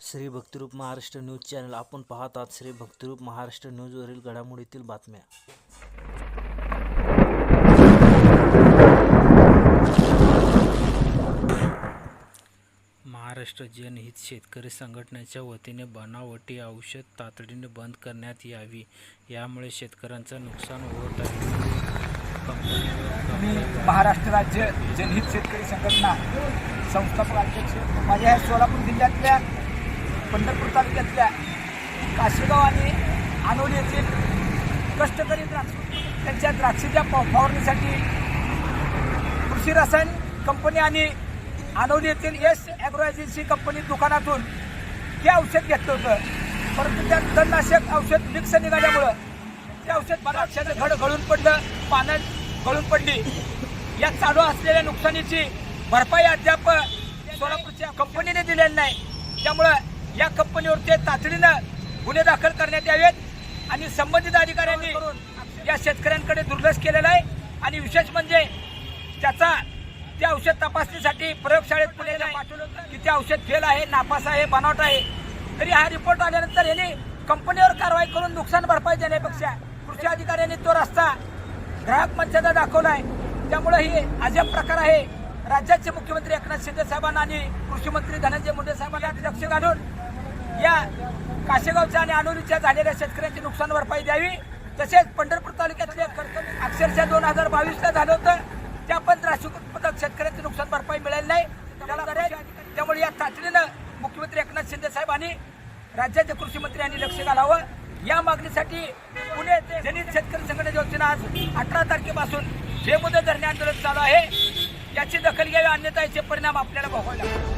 Shri Bhaktirup Maharashtra news channel. आपण पाहत आहात श्री भक्तिरूप महाराष्ट्र न्यूजवरील घडामोडीतील बातम्या. महाराष्ट्र जनहित शेतकरी संघटनेच्या वतीने बनावटी औषध तातडीने बंद करण्यात यावी. यामुळे शेतकऱ्यांचं नुकसान होत आहे. मी महाराष्ट्र राज्य जनहित शेतकरी संघटना संस्थापक अध्यक्ष माझ्या ह्या सोलापूर जिल्ह्यातल्या पंढरपूर तालुक्यातल्या काशेगाव आणि आनोली येथील कष्टकरी द्राक्ष त्यांच्या द्राक्षेच्या फवारणीसाठी कृषी रसायन कंपनी आणि आनोली येथील एस ॲग्रो एजन्सी कंपनी दुकानातून हे औषध घेतलं होतं. परंतु त्या तणनाशक औषध मिक्स निघाल्यामुळं ते औषध द्राक्षाचं घड गळून पडलं पानं गळून पडली. या चालू असलेल्या नुकसानीची भरपाई अद्याप सोलापूरच्या कंपनीने दिलेली नाही. त्यामुळं या कंपनीवर ते तातडीनं गुन्हे दाखल करण्यात यावेत आणि संबंधित अधिकाऱ्यांनी या शेतकऱ्यांकडे दुर्लक्ष केलेलं आहे. आणि विशेष म्हणजे त्याचा ते औषध तपासणीसाठी प्रयोगशाळेत पुण्याला पाठवलं की ते औषध फेल आहे नापास आहे बनावट आहे. तरी हा रिपोर्ट आल्यानंतर यांनी कंपनीवर कारवाई करून नुकसान भरपाई देण्यापेक्षा कृषी अधिकाऱ्यांनी तो रस्ता ग्राहक मंचाचा दाखवलाय. त्यामुळे ही अजब प्रकार आहे. राज्याचे मुख्यमंत्री एकनाथ शिंदे साहेबांना आणि कृषी मंत्री धनंजय मुंडे साहेबांना लक्ष घालून या काशेगावच्या आणि अनोरीच्या झालेल्या शेतकऱ्यांची नुकसान भरपाई द्यावी. तसेच पंढरपूर तालुक्यातले कर्तव्य अक्षरशः दोन हजार बावीसला झालं होतं. त्या पण राशी उत्पादक शेतकऱ्यांची नुकसान भरपाई मिळाली नाही. त्याला त्यामुळे या तातडीनं मुख्यमंत्री एकनाथ शिंदे साहेबांनी राज्याचे कृषी मंत्री यांनी लक्ष घालावं. या मागणीसाठी पुणे येथे जनित शेतकरी संघटनेच्या वतीनं आज अठरा तारखेपासून बेमुदत धरणे आंदोलन चालू आहे. याची दखल घ्यावी अन्यथा याचे परिणाम आपल्याला भोगावे